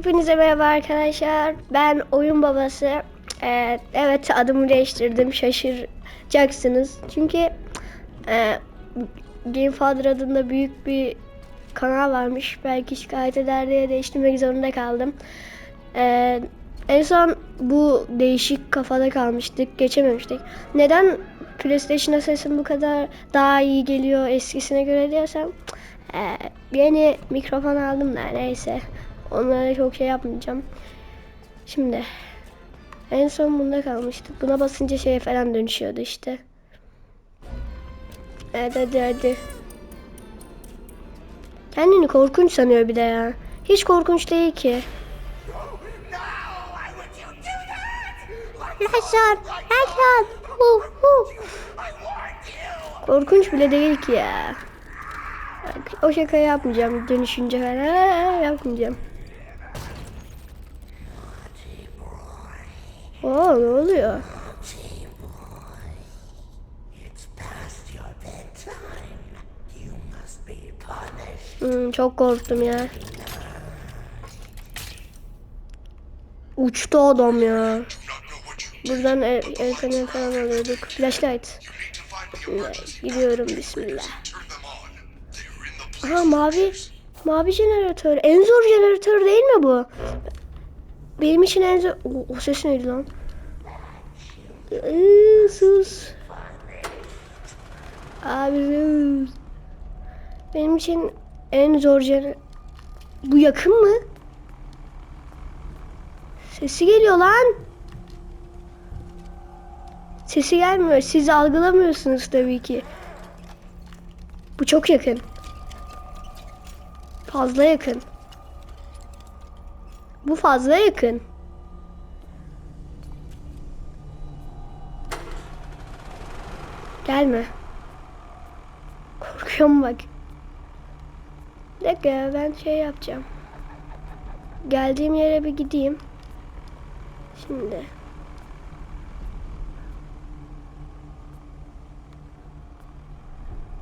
Hepinize merhaba arkadaşlar. Ben oyun babası. Ee, evet adımı değiştirdim. Şaşıracaksınız. Çünkü e, Gamefather adında büyük bir kanal varmış. Belki şikayet eder diye değiştirmek zorunda kaldım. Ee, en son bu değişik kafada kalmıştık. Geçememiştik. Neden PlayStation'a sesim bu kadar daha iyi geliyor eskisine göre diyorsam e, yeni mikrofon aldım da neyse. Onlara çok şey yapmayacağım. Şimdi en son bunda kalmıştık. Buna basınca şeye falan dönüşüyordu işte. Evet hadi hadi. Kendini korkunç sanıyor bir de ya. Hiç korkunç değil ki. Yaşar, yaşar. Hu, hu. Korkunç bile değil ki ya. O şakayı yapmayacağım dönüşünce falan yapmayacağım. Oo ne oluyor? Hmm, çok korktum ya. Uçtu adam ya. Buradan feneri falan alıyorduk. Flashlight. Gidiyorum bismillah. Aha mavi. Mavi jeneratör. En zor jeneratör değil mi bu? Benim için en zor... O, o ses neydi lan? Sus. Abi sus. Benim için en zor jener... Bu yakın mı? Sesi geliyor lan. Sesi gelmiyor. Siz algılamıyorsunuz tabii ki. Bu çok yakın. Fazla yakın. Bu fazla yakın. Gelme. Korkuyorum bak. Bir dakika ben şey yapacağım. Geldiğim yere bir gideyim. Şimdi.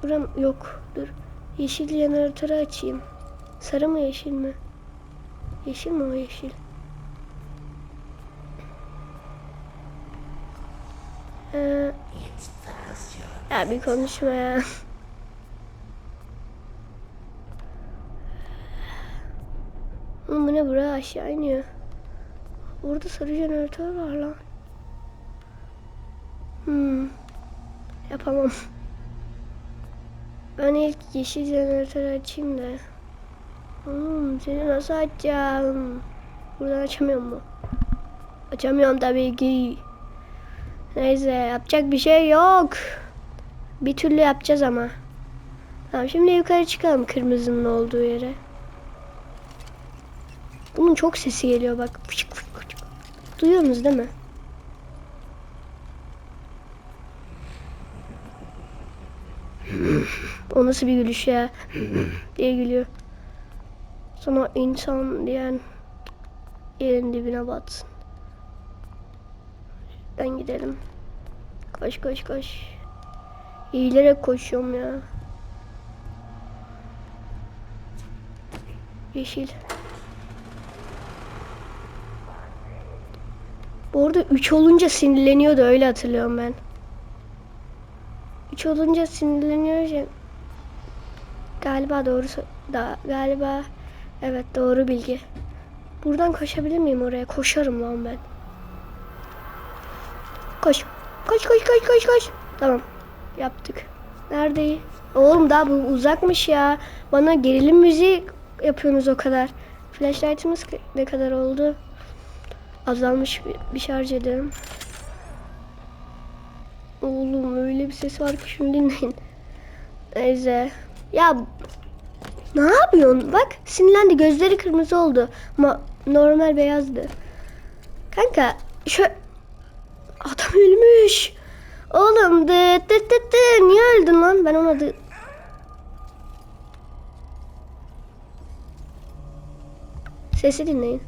Buram yok. Dur. Yeşil jeneratörü açayım. Sarı mı yeşil mi? Yeşil mi o yeşil? Ee, ya bir konuşma ya. Oğlum bu ne buraya aşağı iniyor. Orada sarı jeneratör var lan. Hmm. Yapamam. Ben ilk yeşil jeneratörü açayım da. Hmm, seni nasıl açacağım? Buradan açamıyor mu? Açamıyorum tabii ki. Neyse yapacak bir şey yok. Bir türlü yapacağız ama. Tamam şimdi yukarı çıkalım kırmızının olduğu yere. Bunun çok sesi geliyor bak. Duyuyorsunuz değil mi? o nasıl bir gülüş ya? diye gülüyor. Sana insan diyen yerin dibine batsın. Ben gidelim. Koş koş koş. Eğilerek koşuyorum ya. Yeşil. Bu arada 3 olunca sinirleniyordu öyle hatırlıyorum ben. 3 olunca sinirleniyor ya. Galiba doğru da galiba evet doğru bilgi. Buradan koşabilir miyim oraya? Koşarım lan ben. Koş. Koş koş koş koş koş. Tamam. Yaptık. Neredeyi? Oğlum daha bu uzakmış ya. Bana gerilim müziği yapıyorsunuz o kadar. Flashlight'ımız ne kadar oldu? Azalmış bir, şarj edelim. Oğlum öyle bir ses var ki şunu dinleyin. Neyse. Ya ne yapıyorsun? Bak sinirlendi gözleri kırmızı oldu. Ama normal beyazdı. Kanka şu adam ölmüş. Oğlum dı dı dı dı niye öldün lan? Ben ona dı... Sesi dinleyin.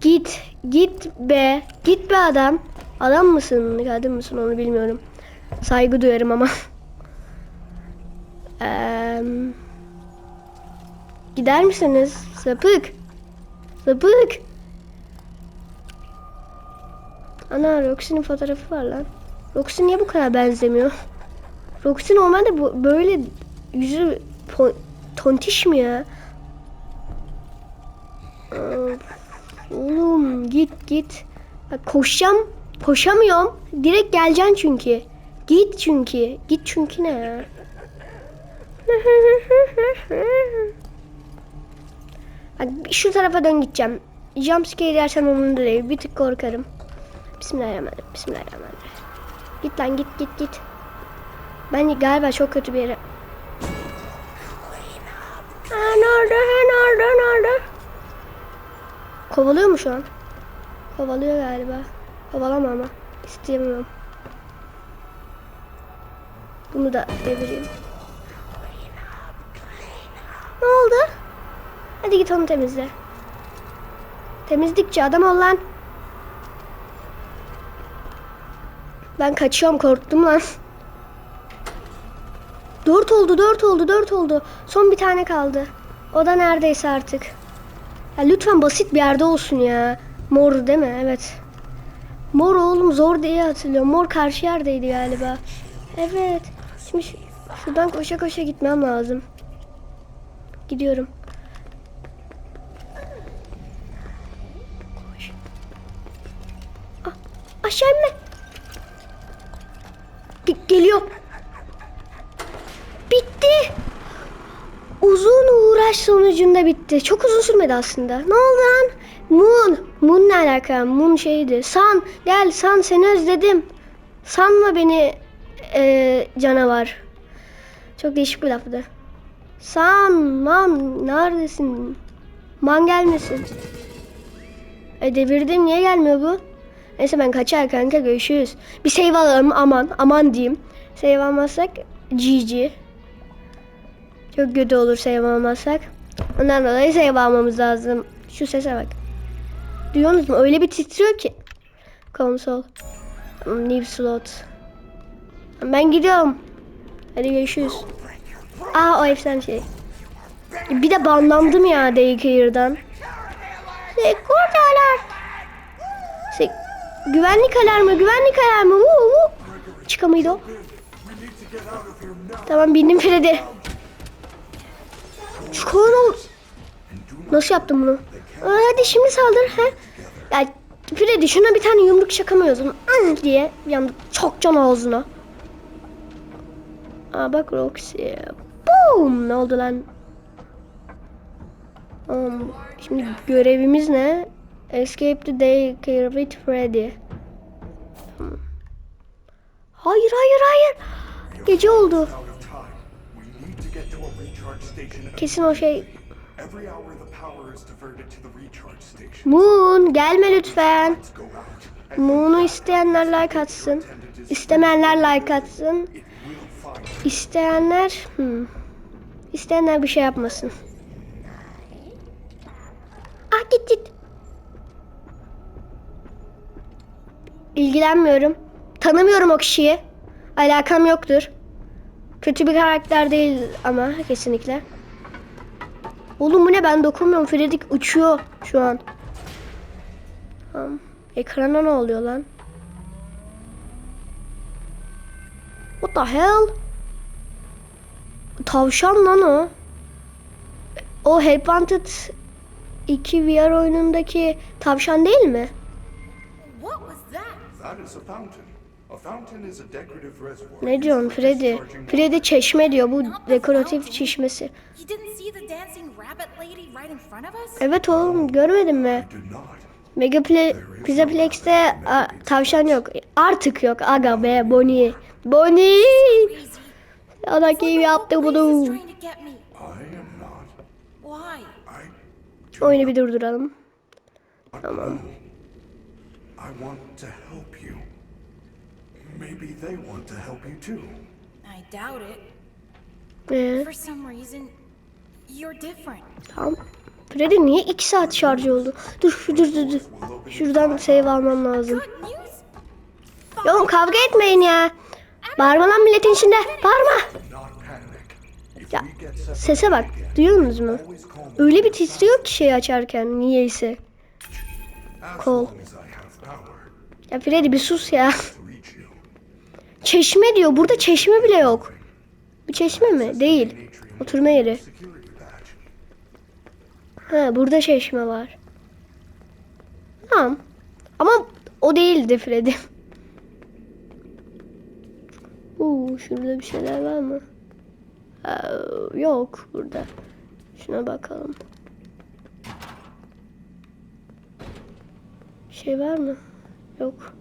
Git, git be. Git be adam. Adam mısın, kadın mısın onu bilmiyorum. Saygı duyarım ama. Eee, gider misiniz? Sapık. Sapık. Ana Roxy'nin fotoğrafı var lan. Roxy niye bu kadar benzemiyor? Roxy normalde bu, böyle yüzü tontiş mi ya? Oğlum git git. Bak, koşacağım. Koşamıyorum. Direkt geleceksin çünkü. Git çünkü. Git çünkü ne ya? Bak şu tarafa dön gideceğim. Jumpscare yersen onun değil. Bir tık korkarım. Bismillahirrahmanirrahim. Bismillahirrahmanirrahim. Git lan git git git. Ben galiba çok kötü bir yere... Aa, nerede? Nerede? Nerede? Kovalıyor mu şu an? Kovalıyor galiba. Kovalama ama. İsteyemiyorum. Bunu da devireyim. Ne oldu? Hadi git onu temizle. Temizlikçi adam ol lan. Ben kaçıyorum korktum lan. Dört oldu dört oldu dört oldu. Son bir tane kaldı. O da neredeyse artık. Ya lütfen basit bir yerde olsun ya. Mor değil mi? Evet. Mor oğlum zor diye hatırlıyorum. Mor karşı yerdeydi galiba. Evet. Şimdi şu- şuradan koşa koşa gitmem lazım. Gidiyorum. Koş. Ah, aşağı inme. Ge- geliyor. Bitti. Uzun uğraş sonucunda bitti. Çok uzun sürmedi aslında. Ne oldu lan? Moon. Moon ne alaka? Moon şeydi. San. Gel San seni özledim. Sanma beni eee, canavar. Çok değişik bir lafdı. San. Man. Neredesin? Man gelmesin. E devirdim. Niye gelmiyor bu? Neyse ben kaçar kanka görüşürüz. Bir save alalım aman. Aman diyeyim. Save almazsak GG. Çok kötü olur save almazsak. Ondan dolayı save almamız lazım. Şu sese bak. Duyuyorsunuz mu? Öyle bir titriyor ki. Konsol. Tamam, New slot. Ben gidiyorum. Hadi görüşürüz. Aa o efsane şey. Bir de banlandım ya Daycare'dan. Sekurdalar. Se güvenlik alarmı, güvenlik alarmı. Woo, woo. Çıka mıydı o? Tamam bindim Freddy. Ol. Nasıl yaptım bunu? Hadi şimdi saldır. He? Ya Freddy şuna bir tane yumruk çakamıyorsun. An diye anda çok can ağzına. Aa bak Roxy. Boom! Ne oldu lan? Um, şimdi görevimiz ne? Escape the daycare with Freddy. Tamam. Hayır hayır hayır. Gece oldu. Kesin o şey. Moon gelme lütfen. Moon'u isteyenler like atsın. İstemeyenler like atsın. İsteyenler... Hmm. İsteyenler bir şey yapmasın. Ah git git. İlgilenmiyorum. Tanımıyorum o kişiyi. Alakam yoktur. Kötü bir karakter değil ama kesinlikle. Oğlum bu ne ben dokunmuyorum. Freddy uçuyor şu an. Tamam. Ekrana ne oluyor lan? What the hell? Tavşan lan o. O Help Wanted 2 VR oyunundaki tavşan değil mi? What was that? That is a fountain. A fountain is a decorative reservoir. Ne diyorsun Freddy? Freddy çeşme diyor bu dekoratif çeşmesi. Evet oğlum görmedin mi? Do not. Mega Play, Pizzaplex'te a, tavşan yok. Artık yok. Aga be Bonnie. Bonnie! Ana kim yaptı bunu? Oyunu bir durduralım. Tamam. I want to help you. Maybe they want to help you too. I doubt it. For some reason, you're different. tamam. Freddy niye 2 saat şarj oldu? Dur dur dur dur. Şuradan save almam lazım. Ya kavga etmeyin ya. Bağırma lan milletin içinde. Bağırma. Ya, Sese bak. again, Duyuyorsunuz mu? Öyle bir titriyor ki şey açarken niyeyse. Kol. Ya Freddy bir sus ya. Çeşme diyor. Burada çeşme bile yok. Bu çeşme mi? Değil. Oturma yeri. Ha burada çeşme var. Tamam. Ama o değildi Freddy. Uuu şurada bir şeyler var mı? Aa, yok burada. Şuna bakalım. Şey var mı? Yok.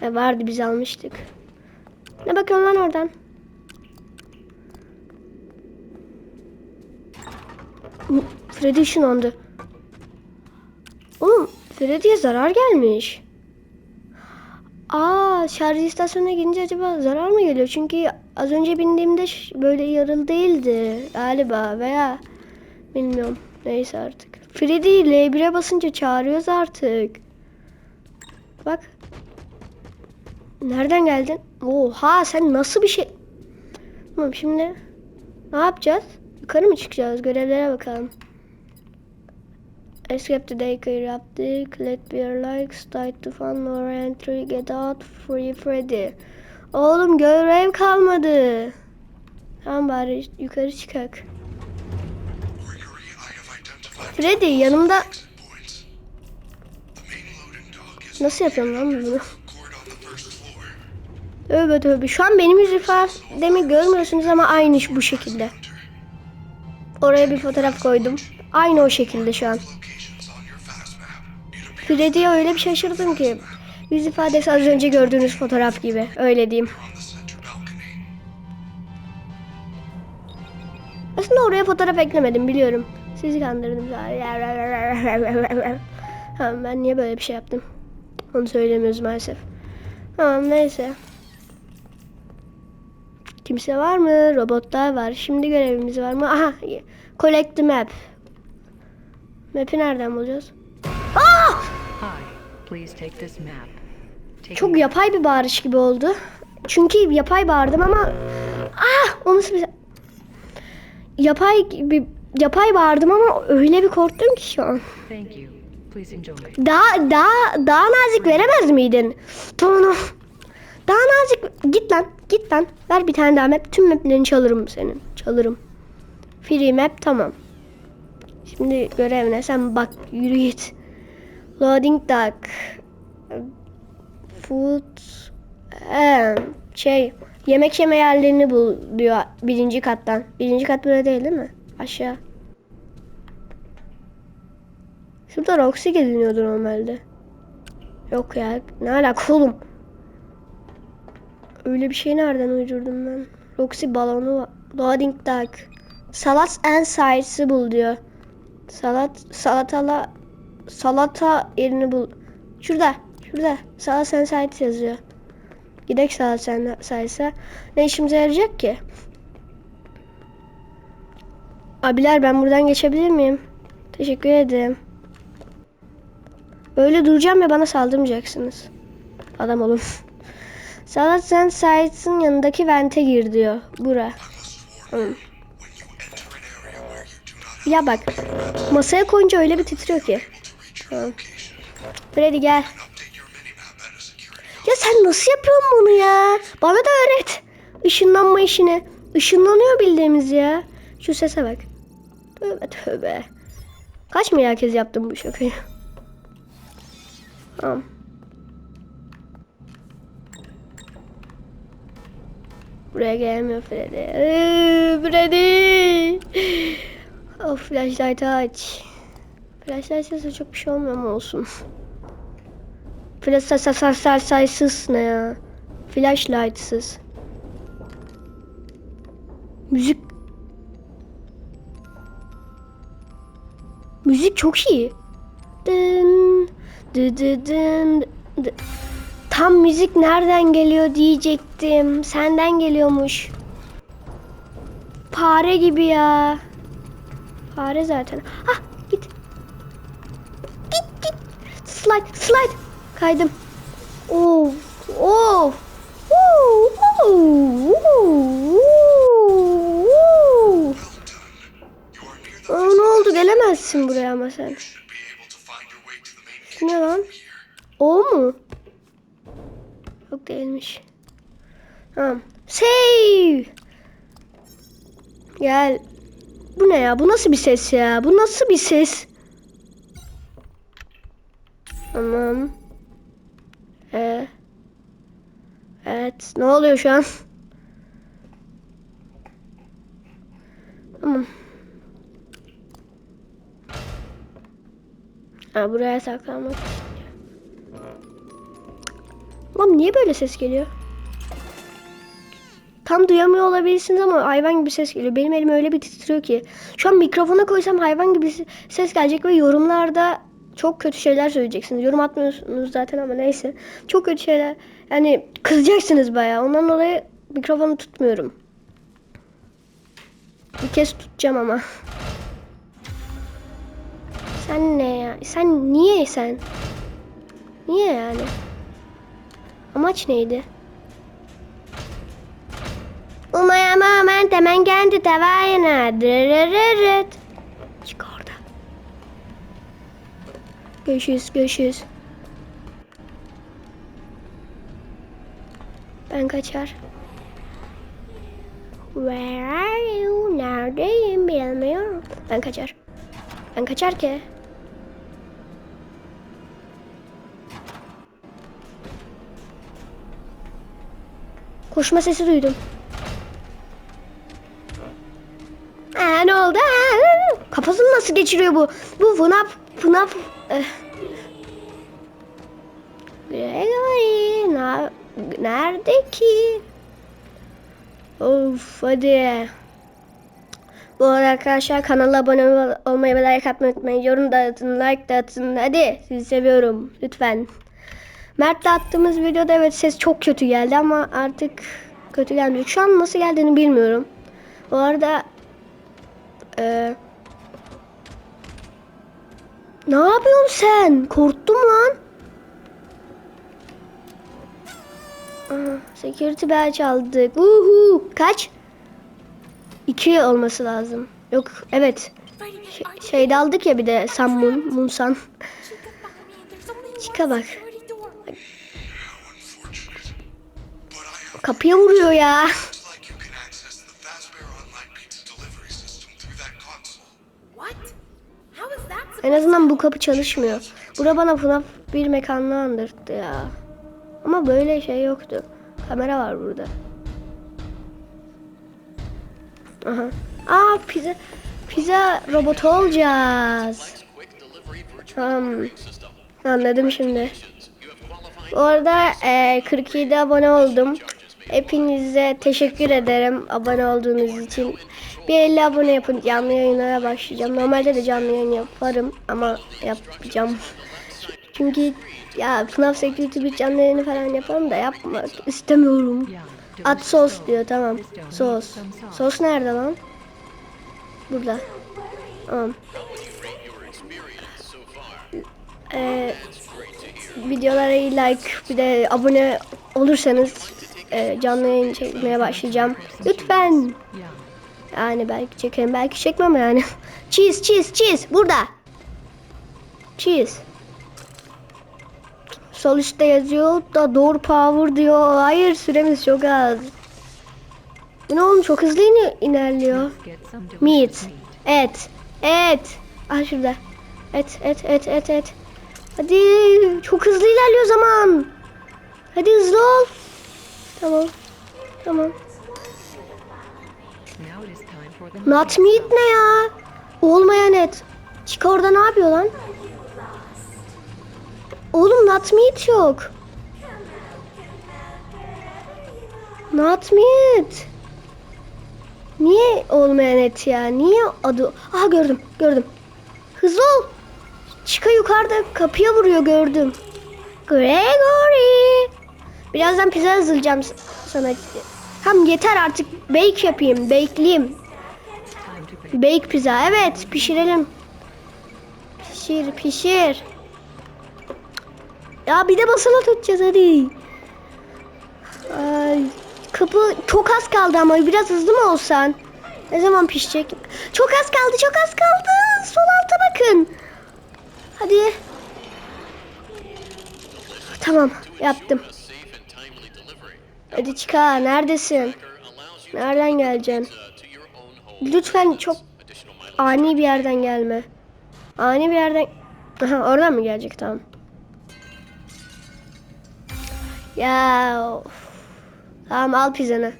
Ha, vardı biz almıştık. Ne bakıyorsun lan oradan? Hı, Freddy ışınlandı. Oğlum Freddy'ye zarar gelmiş. Aa şarj istasyonuna gidince acaba zarar mı geliyor? Çünkü az önce bindiğimde böyle yarıl değildi galiba veya bilmiyorum. Neyse artık. Freddy L1'e basınca çağırıyoruz artık. Bak. Nereden geldin? Oha sen nasıl bir şey... Tamam şimdi ne yapacağız? Yukarı mı çıkacağız? Görevlere bakalım. Escape the day yaptık. Let be like start to fun more entry get out free Freddy. Oğlum görev kalmadı. Tamam bari yukarı çıkak. Freddy yanımda nasıl yapıyorum lan bunu? Tövbe tövbe. Şu an benim yüz ifademi görmüyorsunuz ama aynı iş bu şekilde. Oraya bir fotoğraf koydum. Aynı o şekilde şu an. Freddy'ye öyle bir şaşırdım ki. Yüz ifadesi az önce gördüğünüz fotoğraf gibi. Öyle diyeyim. Aslında oraya fotoğraf eklemedim biliyorum. Sizi kandırdım. Tamam ben niye böyle bir şey yaptım? Onu söylemiyoruz maalesef. Tamam neyse. Kimse var mı? Robotlar var. Şimdi görevimiz var mı? Aha. Collect the map. Map'i nereden bulacağız? Aa! Hi, please take this map. Take Çok yapay bir bağırış gibi oldu. Çünkü yapay bağırdım ama ah o nasıl bir yapay bir yapay bağırdım ama öyle bir korktum ki şu an. Daha daha daha nazik veremez miydin? Tonu. Daha nazik git lan git lan. Ver bir tane daha map. Tüm maplerini çalırım senin. Çalırım. Free map tamam. Şimdi görev ne? Sen bak yürü git. Loading dock. Food. Ee, şey yemek yeme yerlerini bul diyor birinci kattan. Birinci kat böyle değil değil mi? Aşağı. Şurada Roxy geziniyordu normalde. Yok ya. Ne alaka oğlum? Öyle bir şey nereden uydurdum ben? Roxy balonu var. Loading dock. Salat and sides'ı bul diyor. Salat salatala salata yerini bul. Şurada. Şurada. Salat and sides yazıyor. Gidek salat and sides'a. Ne işimize yarayacak ki? Abiler ben buradan geçebilir miyim? Teşekkür ederim. Böyle duracağım ve bana saldırmayacaksınız. Adam olun. Salat sen Sides'ın yanındaki vente gir diyor. Bura. Hı. Ya bak. Masaya koyunca öyle bir titriyor ki. Tamam. Freddy gel. Ya sen nasıl yapıyorsun bunu ya? Bana da öğret. Işınlanma işini. Işınlanıyor bildiğimiz ya. Şu sese bak. Tövbe tövbe. Kaç mı kez yaptım bu şakayı? Tamam. Buraya gelmiyor Freddy. Iıı, Freddy. Oh flashlight aç. Flashlight sesi çok bir şey olmuyor ama olsun. Flashlight ne ya? Flashlightsız. Müzik. Müzik çok iyi. Dın, dı dı dın, dı. Tam müzik nereden geliyor diyecektim. Senden geliyormuş. Fare gibi ya. Fare zaten. Ah git. Git git. Slide slide. Kaydım. Oo. Oo. Oo. Oo. Aa, ne oldu gelemezsin buraya ama sen. Ne lan? O mu? Yok değilmiş. Tamam. Save. Gel. Bu ne ya? Bu nasıl bir ses ya? Bu nasıl bir ses? Tamam. Ee, evet. Ne oluyor şu an? Tamam. Ha, buraya saklanmak. Lan niye böyle ses geliyor? Tam duyamıyor olabilirsiniz ama hayvan gibi ses geliyor. Benim elim öyle bir titriyor ki. Şu an mikrofona koysam hayvan gibi se- ses gelecek ve yorumlarda çok kötü şeyler söyleyeceksiniz. Yorum atmıyorsunuz zaten ama neyse. Çok kötü şeyler. Yani kızacaksınız bayağı. Ondan dolayı mikrofonu tutmuyorum. Bir kez tutacağım ama. Sen ne ya? Sen niye sen? Niye yani? Amaç neydi? Umayama ben temen kendi tevayına. Dırırırırt. Çık orada. Görüşürüz, görüşürüz. Ben kaçar. Where are you? Neredeyim bilmiyorum. Ben kaçar. Ben kaçar ki. Koşma sesi duydum. Aa, ne oldu? Aa, kafasını nasıl geçiriyor bu? Bu FNAF, FNAF... Eh. Gregory, nerede ki? Of hadi. Bu arada arkadaşlar kanala abone ol- olmayı ve like atmayı unutmayın. Yorum da atın, like da atın. Hadi sizi seviyorum. Lütfen. Mert'le attığımız videoda evet ses çok kötü geldi ama artık kötü gelmeyecek. Şu an nasıl geldiğini bilmiyorum. Bu arada ee, ne yapıyorsun sen? Korktum lan. Aha, security badge aldık. Uhu. Kaç? İki olması lazım. Yok evet. İt, Şey, şeyde aldık ya bir de. There's only Chica one bak. İs that supposed En azından bu kapı çalışmıyor. Bura bana FNAF bir mekanını andırttı ya. Ama böyle şey yoktu. Kamera var burada. Aha. Aa pizza pizza robotu olacağız. Tamam. Anladım şimdi. Bu arada e, 47 abone oldum. Hepinize teşekkür ederim abone olduğunuz için. Bir 50 abone yapın. Canlı yayınlara başlayacağım. Normalde de canlı yayın yaparım ama yapacağım. Çünkü ya FNAF Security bir canlı yayını falan yaparım da yapmak istemiyorum. At sos diyor tamam. Sos. Sos nerede lan? Burada. Tamam. Ee, videolara like bir de abone olursanız e, canlı yayın çekmeye başlayacağım. Lütfen. Yani belki çekerim belki çekmem yani. cheese cheese cheese burada. Cheese. Sol üstte yazıyor da door power diyor. Hayır süremiz çok az. Ne oğlum çok hızlı ine- ilerliyor. Meat. Et. Et. Ah şurada. Et et et et et. Hadi çok hızlı ilerliyor zaman. Hadi hızlı ol. Tamam. Tamam. Not meat ne ya? Olmayan et. Chica orada ne yapıyor lan? Oğlum not meat yok. Not meat. Niye olmayan et ya? Niye adı? Aha gördüm, gördüm. Hızlı ol. Chica yukarıda kapıya vuruyor gördüm. Gregory. Birazdan pizza hazırlayacağım sana. Tam yeter artık bake yapayım, bakeleyeyim. time to bake. Bake pizza. Evet pişirelim. Pişir pişir. Ya bir de basılı tutacağız hadi. Ay, kapı çok az kaldı ama biraz hızlı mı olsan? Ne zaman pişecek? Çok az kaldı çok az kaldı. Sol alta bakın. Hadi. Tamam yaptım. Hadi çıka neredesin? Nereden geleceksin? Lütfen çok ani bir yerden gelme. Ani bir yerden... Aha oradan mı gelecek tamam. Ya of. Tamam al pizzanı.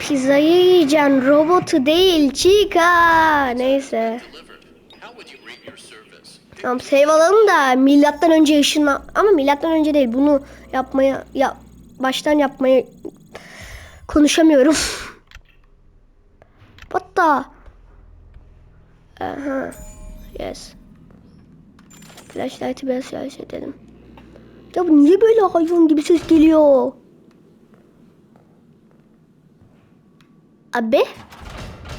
Pizzayı yiyeceksin robotu değil Chica. Neyse. Tamam save alalım da milattan önce ışınla ama milattan önce değil bunu yapmaya ya baştan yapmaya konuşamıyorum. What the? Aha. Yes. Flashlight'ı biraz flash edelim. Ya bu niye böyle hayvan gibi ses geliyor? Abi?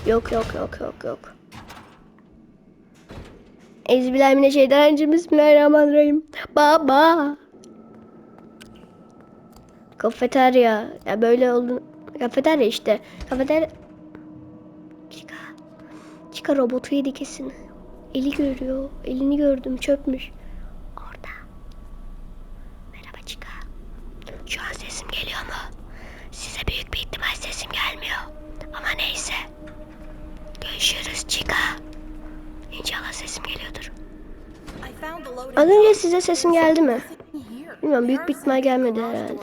Yok yok yok yok yok. Ezbillahimineşşeytanirracim. Bismillahirrahmanirrahim. Baba. Kafeterya. Ya böyle oldu. Kafeterya işte. Kafeterya. Çıka. Çıka robotu yedi kesin. Eli görüyor. Elini gördüm. Çöpmüş. Az önce size sesim geldi mi? Bilmiyorum, büyük bir ihtimal gelmedi herhalde.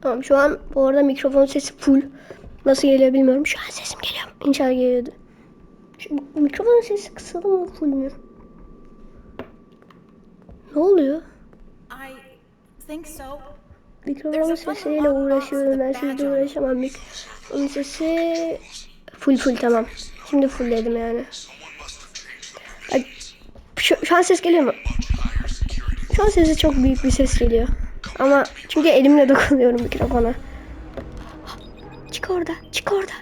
Tamam şu an bu arada mikrofon sesi full. Nasıl geliyor bilmiyorum. Şu an sesim geliyor. İnşallah geliyordu. Şu mikrofonun sesi kısalı mı full mü? Ne oluyor? I think so. Mikrofonun sesiyle uğraşıyorum. Ben sizle uğraşamam. Mikrofonun sesi full full tamam. Şimdi full dedim yani. Şu, şu an ses geliyor mu? Şu an sesi çok büyük bir ses geliyor. Ama çünkü elimle dokunuyorum mikrofona. Çık orada, çık orada.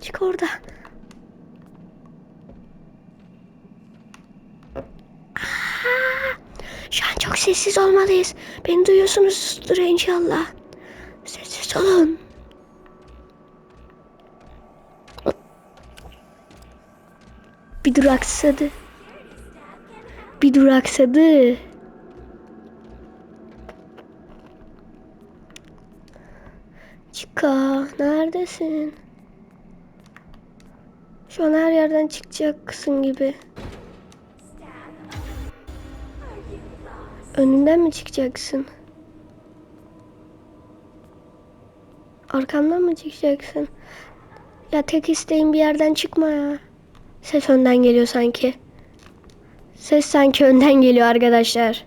Çık orada. Şu an çok sessiz olmalıyız. Beni duyuyorsunuzdur inşallah. Sessiz olun. Bir duraksadı. Bir duraksadı. Çıka, neredesin? Şu an her yerden çıkacaksın gibi. Önünden mi çıkacaksın? Arkamdan mı çıkacaksın? Ya tek isteğin bir yerden çıkma ya. Ses önden geliyor sanki. Ses sanki önden geliyor arkadaşlar.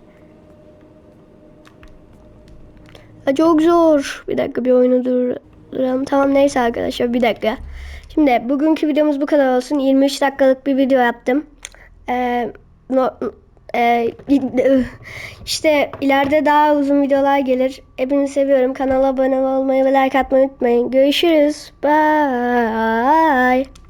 Ya çok zor. Bir dakika bir oyunu durduralım. Tamam neyse arkadaşlar bir dakika. Şimdi bugünkü videomuz bu kadar olsun. 23 dakikalık bir video yaptım. Ee, no, e, işte ileride daha uzun videolar gelir. Hepinizi seviyorum. Kanala abone olmayı ve like atmayı unutmayın. Görüşürüz. Bye.